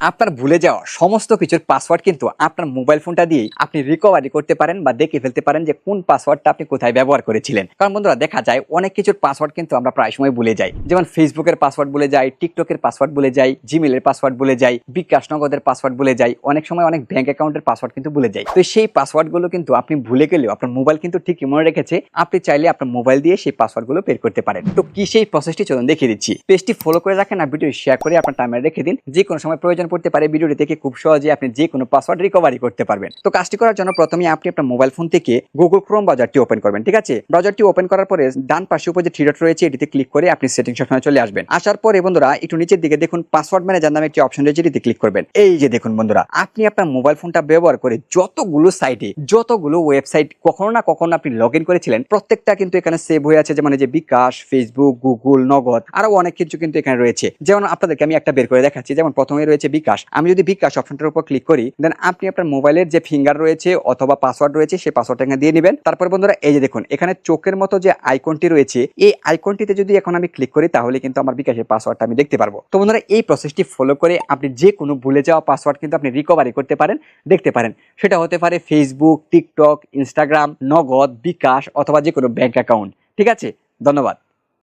আপনার ভুলে যাওয়া সমস্ত কিছুর পাসওয়ার্ড কিন্তু আপনার মোবাইল ফোনটা দিয়েই আপনি রিকভারি করতে পারেন বা দেখে ফেলতে পারেন যে কোন পাসওয়ার্ডটা আপনি কোথায় ব্যবহার করেছিলেন। কারণ বন্ধুরা, দেখা যায় অনেক কিছুর পাসওয়ার্ড কিন্তু আমরা প্রায় সময় ভুলে যাই। যেমন ফেসবুকের পাসওয়ার্ড ভুলে যাই টিকটকের পাসওয়ার্ড ভুলে যাই জিমেলের পাসওয়ার্ড ভুলে যাই, বিকাশ নগদের পাসওয়ার্ড ভুলে যাই, অনেক সময় অনেক ব্যাংক অ্যাকাউন্টের পাসওয়ার্ড কিন্তু ভুলে যাই। তো সেই পাসওয়ার্ডগুলো কিন্তু আপনি ভুলে গেলেও আপনার মোবাইল কিন্তু ঠিকই মনে রেখেছে, আপনি চাইলে আপনার মোবাইল দিয়ে সেই পাসওয়ার্ডগুলো বের করতে পারেন। তো কি সেই প্রসেসটি চলুন দেখিয়ে দিচ্ছি। পেজটি ফলো করে রাখেন আর ভিডিও শেয়ার করে আপনার টাইমারে রেখে দিন। যে কোনো সময় প্রয়োজন পড়তে পারে ভিডিওটি থেকে খুব সহজে আপনি যে কোনো পাসওয়ার্ড রিকভারি করতে পারবেন। তো কাজটি করার জন্য প্রথমে আপনি আপনার মোবাইল ফোন থেকে গুগল ক্রোম ব্রাউজারটি ওপেন করবেন, ঠিক আছে? ব্রাউজারটি ওপেন করার পরে ডান পাশে উপর যে থ্রি ডট রয়েছে, এটিতে ক্লিক করে আপনি সেটিং অপশনে চলে আসবেন। আসার পরে বন্ধুরা, একটু নিচের দিকে দেখুন পাসওয়ার্ড ম্যানেজার নামে একটি অপশন রয়েছে, এটিতে ক্লিক করবেন। এই যে দেখুন বন্ধুরা, আপনি আপনার মোবাইল ফোনটা ব্যবহার করে যতগুলো সাইটে যতগুলো ওয়েবসাইট কখনো না কখনো আপনি লগ ইন করেছিলেন, প্রত্যেকটা কিন্তু এখানে সেভ হয়ে আছে, যেমন যে বিকাশ ফেসবুক গুগল নগদ, আরও অনেক কিছু কিন্তু এখানে রয়েছে। যেমন আপনাদেরকে আমি একটা বের করে দেখাচ্ছি, যেমন প্রথমে রয়েছে বিকাশ। আমি যদি বিকাশ অপশনটার উপর ক্লিক করি দেন আপনি আপনার মোবাইলের যে ফিঙ্গার রয়েছে অথবা পাসওয়ার্ড রয়েছে, সেই পাসওয়ার্ডটা দিয়ে নেবেন। তারপর বন্ধুরা, এই যে দেখুন, এখানে চোখের মতো যে আইকনটি রয়েছে, এই আইকনটিতে যদি এখন আমি ক্লিক করি, তাহলে কিন্তু আমার বিকাশের পাসওয়ার্ডটা আমি দেখতে পারব। তো বন্ধুরা, এই প্রসেসটি ফলো করে আপনি যে কোনো ভুলে যাওয়া পাসওয়ার্ড কিন্তু আপনি রিকভারি করতে পারেন, দেখতে পারেন। সেটা হতে পারে ফেসবুক টিকটক ইনস্টাগ্রাম নগদ, বিকাশ অথবা যে কোনো ব্যাংক অ্যাকাউন্ট ঠিক আছে? ধন্যবাদ।